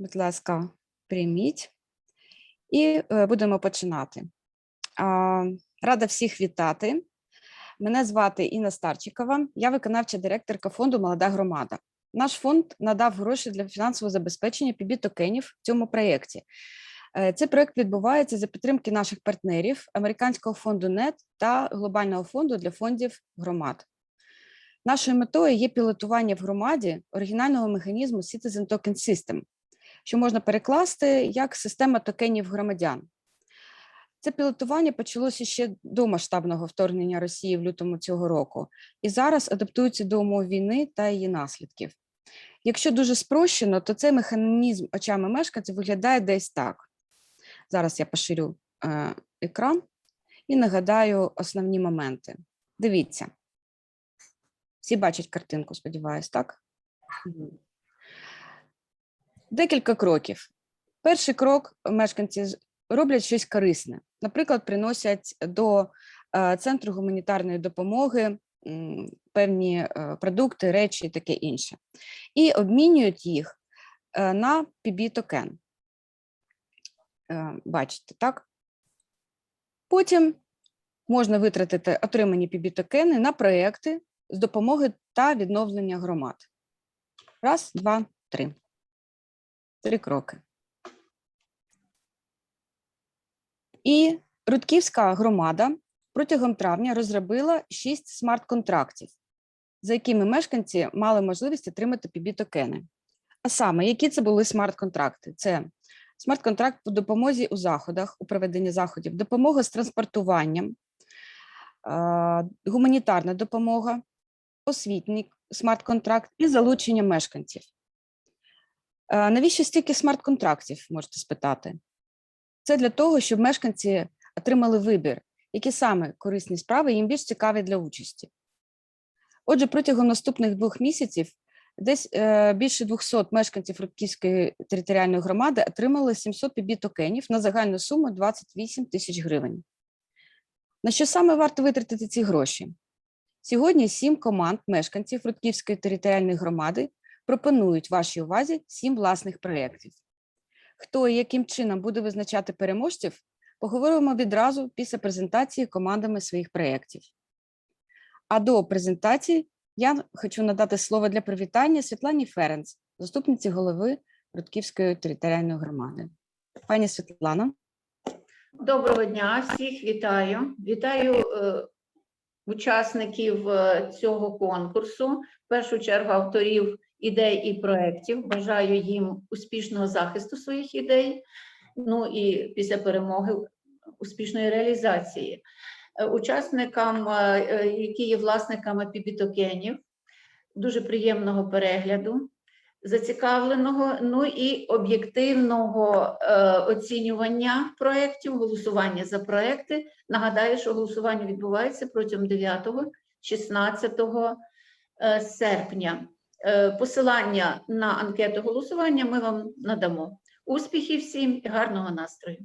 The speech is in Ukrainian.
Будь ласка, прийміть. І е, будемо починати. Рада всіх вітати. Мене звати Інна Старчикова, я виконавча директорка фонду Молода громада. Наш фонд надав гроші для фінансового забезпечення пібі-токенів в цьому проєкті. Е, Цей проєкт відбувається за підтримки наших партнерів американського фонду НЕТ та глобального фонду для фондів громад. Нашою метою є пілотування в громаді оригінального механізму Citizen Token System, що можна перекласти як система токенів громадян. Це пілотування почалося ще до масштабного вторгнення Росії в лютому цього року і зараз адаптується до умов війни та її наслідків. Якщо дуже спрощено, то цей механізм очами мешканців виглядає десь так. Зараз я поширю е, екран і нагадаю основні моменти. Дивіться. Всі бачать картинку, сподіваюсь, так? Декілька кроків. Перший крок мешканці роблять щось корисне. Наприклад, приносять до е, центру гуманітарної допомоги певні е, продукти, речі і таке інше. І обмінюють їх е, на PB-токен. Е, Бачите, так? Потім можна витратити отримані PB-токени на проекти з допомоги та відновлення громад. Раз, два, три. Три кроки. І Рудківська громада протягом травня розробила шість смарт-контрактів, за якими мешканці мали можливість отримати PB-токени. А саме, які це були смарт-контракти? Це смарт-контракт по допомозі у заходах, у проведенні заходів, допомога з транспортуванням, гуманітарна допомога, освітній смарт-контракт і залучення мешканців. А, Навіщо стільки смарт-контрактів, можете спитати? Це для того, щоб мешканці отримали вибір, які саме корисні справи їм більш цікаві для участі. Отже, протягом наступних двох місяців десь е, більше 200 мешканців Рудківської територіальної громади отримали 700 PB-токенів на загальну суму 28 тисяч гривень. На що саме варто витратити ці гроші? Сьогодні сім команд мешканців Рудківської територіальної громади пропонують вашій увазі сім власних проєктів. Хто і яким чином буде визначати переможців, поговоримо відразу після презентації командами своїх проєктів. А до презентації я хочу надати слово для привітання Світлані Ференц, заступниці голови Рудківської територіальної громади. Пані Світлана, Доброго дня, всіх вітаю. Вітаю е, учасників е, цього конкурсу, в першу чергу авторів ідей і проєктів. Бажаю їм успішного захисту своїх ідей, ну і після перемоги успішної реалізації. Е, Учасникам, е, е, які є власниками пібітокенів, дуже приємного перегляду зацікавленого, ну і об'єктивного оцінювання проєктів, голосування за проєкти. Нагадаю, що голосування відбувається протягом 9-16 е, серпня. Е, посилання на анкету голосування ми вам надамо. Успіхів всім і гарного настрою!